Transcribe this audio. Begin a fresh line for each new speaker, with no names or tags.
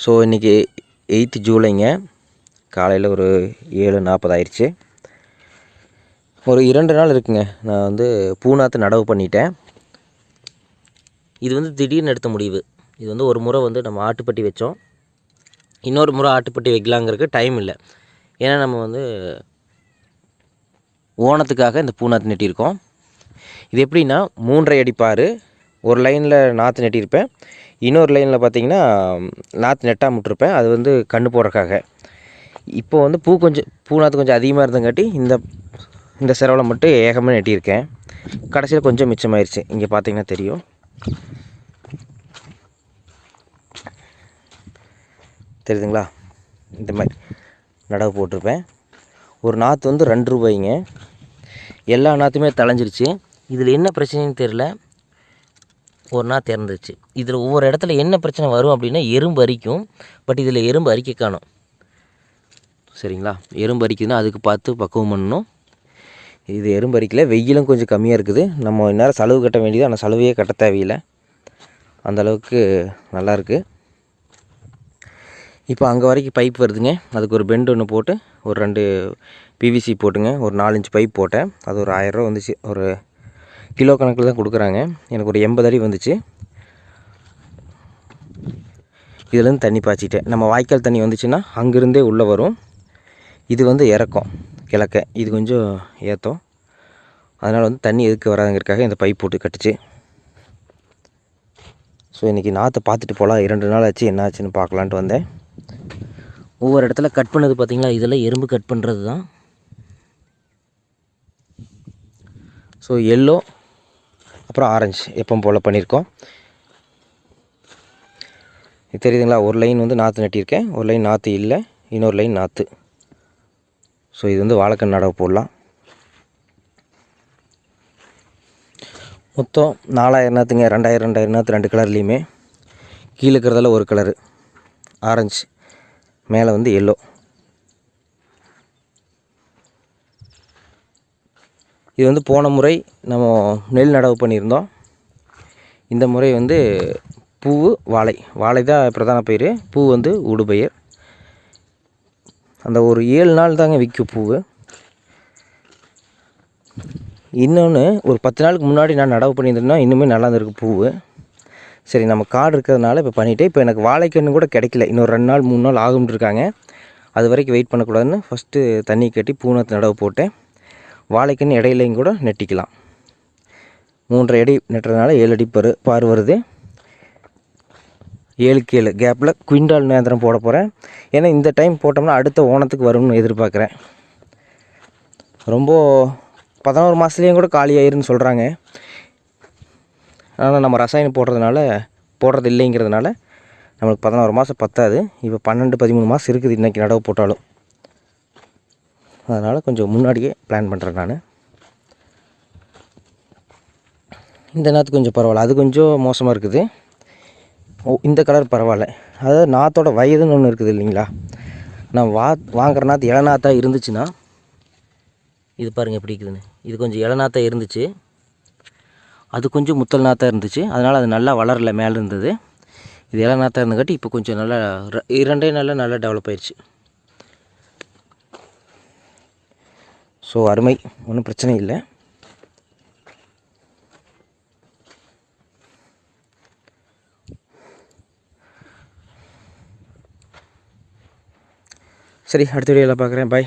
So இன்றைக்கி eighth ஜூலைங்க. காலையில் ஒரு ஏழு நாற்பது ஆயிடுச்சு. ஒரு இரண்டு நாள் இருக்குங்க. நான் வந்து பூநாத்து நடவு பண்ணிட்டேன். இது வந்து திடீர்னு எடுத்த முடிவு. இது வந்து ஒரு முறை வந்து நம்ம ஆட்டுப்பட்டி வச்சோம். இன்னொரு முறை ஆட்டுப்பட்டி வைக்கலாங்கிறதுக்கு டைம் இல்லை. ஏன்னா நம்ம வந்து ஓணத்துக்காக இந்த பூநாத்து நெட்டியிருக்கோம். இது எப்படின்னா மூன்றரை அடிப்பார் ஒரு லைனில் நாற்று நெட்டியிருப்பேன். இன்னொரு லைனில் பார்த்தீங்கன்னா நாற்று நெட்டாக விட்டுருப்பேன் அது வந்து கண்ணு போடுறக்காக இப்போ வந்து பூ கொஞ்சம் பூ நாற்று கொஞ்சம் அதிகமாக இருந்தங்காட்டி இந்த இந்த செலவில் மட்டும் ஏகமாக நெட்டியிருக்கேன். கடைசியில் கொஞ்சம் மிச்சமாயிருச்சு. இங்கே பார்த்தீங்கன்னா தெரியும். தெரியுதுங்களா? இந்த மாதிரி நடவு போட்டிருப்பேன். ஒரு நாற்று வந்து ரெண்டு ரூபாய்ங்க. எல்லா நாற்றுமே தலைஞ்சிருச்சு இதில் என்ன பிரச்சனைன்னு தெரில ஒரு திறந்துச்சு இதில் ஒவ்வொரு இடத்துல என்ன பிரச்சனை வரும் அப்படின்னா எறும்பு அரிக்கும். பட் இதில் எறும்பு அரிக்க காணும். சரிங்களா? எறும்பு அரிக்குதுன்னா அதுக்கு பார்த்து பக்குவம் பண்ணணும். இது எறும்பு அரிக்கல. வெயிலும் கொஞ்சம் கம்மியாக இருக்குது. நம்ம இந்நேரம் செலவு கட்ட வேண்டியது. ஆனால் செலவையே கட்ட தேவையில்லை. அந்த அளவுக்கு நல்லாயிருக்கு இப்போ அங்கே வரைக்கும் பைப் வருதுங்க. அதுக்கு ஒரு பெண்டு ஒன்று போட்டு ஒரு ரெண்டு பிவிசி போட்டுங்க. ஒரு நாலஞ்சு பைப் போட்டேன். அது ஒரு ஆயிரரூவா வந்துச்சு. ஒரு கிலோ கணக்கில் தான் கொடுக்குறாங்க. எனக்கு ஒரு எண்பது அடி வந்துச்சு. இதுலேருந்து தண்ணி பாய்ச்சிட்டேன். நம்ம வாய்க்கால் தண்ணி வந்துச்சுன்னா அங்கேருந்தே உள்ளே வரும். இது வந்து இறக்கம் கிழக்க. இது கொஞ்சம் ஏற்றம் அதனால் வந்து தண்ணி எதுக்கு வராதுங்கிறக்காக இந்த பைப் போட்டு கட்டுச்சு. ஸோ இன்றைக்கி நாற்றை பார்த்துட்டு போகலாம். இரண்டு நாள் ஆச்சு. என்ன ஆச்சுன்னு பார்க்கலான்ட்டு வந்தேன். ஒவ்வொரு இடத்துல கட் பண்ணது பார்த்திங்களா? இதெல்லாம் எறும்பு கட் பண்ணுறது தான். ஸோ எல்லோ அப்புறம் ஆரஞ்சு எப்போ போல் பண்ணியிருக்கோம் இது தெரியுதுங்களா? ஒரு லைன் வந்து நாற்று நட்டியிருக்கேன் ஒரு லைன் நாற்று இல்லை இன்னொரு லைன் நாற்று ஸோ இது வந்து வாழைக்கண் நடவு போடலாம். மொத்தம் நாலாயிரம் நாற்றுங்க ரெண்டாயிரம் ரெண்டாயிரம் நாற்று ரெண்டு கலர்லேயுமே கீழே இருக்கிறதால ஒரு கலரு ஆரஞ்சு மேலே வந்து எல்லோ இது வந்து போன முறை நம்ம நெல் நடவு பண்ணியிருந்தோம். இந்த முறை வந்து பூ வாழை. வாழை தான் பிரதான பயிர். பூ வந்து உடுபயிர். அந்த ஒரு ஏழு நாள் தாங்க விற்கும் பூவு. இன்னொன்று ஒரு பத்து நாளுக்கு முன்னாடி நான் நடவு பண்ணியிருந்தேன்னா இன்னுமே நல்லா இருந்திருக்கு பூவு. சரி நம்ம காடு இருக்கிறதுனால இப்போ பண்ணிவிட்டு இப்போ எனக்கு வாழைக்கன்று கூட கிடைக்கல. இன்னொரு ரெண்டு நாள் மூணு நாள் ஆகும்னு இருக்காங்க. அது வரைக்கும் வெயிட் பண்ணக்கூடாதுன்னு ஃபஸ்ட்டு தண்ணி கட்டி பூனை நடவு போட்டேன். வாழைக்கன்று இடையிலையும் கூட நெட்டிக்கலாம். மூன்றரை அடி நெட்டுறதுனால ஏழு அடி பரு பார் வருது. ஏழுக்கு ஏழு கேப்பில் குவிண்டால் நேந்திரம் போட போகிறேன் ஏன்னா இந்த டைம் போட்டோம்னா அடுத்த ஓணத்துக்கு வரும்னு எதிர்பார்க்குறேன். ரொம்ப பதினோரு மாதத்துலேயும் கூட காலியாயிருன்னு சொல்கிறாங்க ஆனால் நம்ம ரசாயனம் போடுறதுனால போடுறது இல்லைங்கிறதுனால நம்மளுக்கு பதினோரு மாதம் பத்தாது. இப்போ பன்னெண்டு பதிமூணு மாதம் இருக்குது இன்றைக்கி நடவு போட்டாலும். அதனால் கொஞ்சம் முன்னாடியே பிளான் பண்ணுறேன் நான். இந்த நாற்று கொஞ்சம் பரவாயில்ல. அது கொஞ்சம் மோசமாக இருக்குது. ஓ இந்த கலர் பரவாயில்ல. அதாவது நாற்றோட வயதுன்னு ஒன்று இருக்குது இல்லைங்களா? நான் வா வாங்குற நாற்று இளநாத்தாக இருந்துச்சுன்னா இது பாருங்கள் எப்படி இருக்குதுன்னு. இது கொஞ்சம் இளநாத்தாக இருந்துச்சு. அது கொஞ்சம் முத்தல் நாத்தாக இருந்துச்சு. அதனால் அது நல்லா வளரல மேலே இருந்தது. இது இளநாத்தாக இருந்தங்காட்டி இப்போ கொஞ்சம் நல்லா இரண்டே நாளில் நல்லா டெவலப் ஆயிடுச்சு ஸோ அருமை ஒன்றும் பிரச்சனை இல்லை. சரி அடுத்த வீடியோவில் பார்க்குறேன். பாய்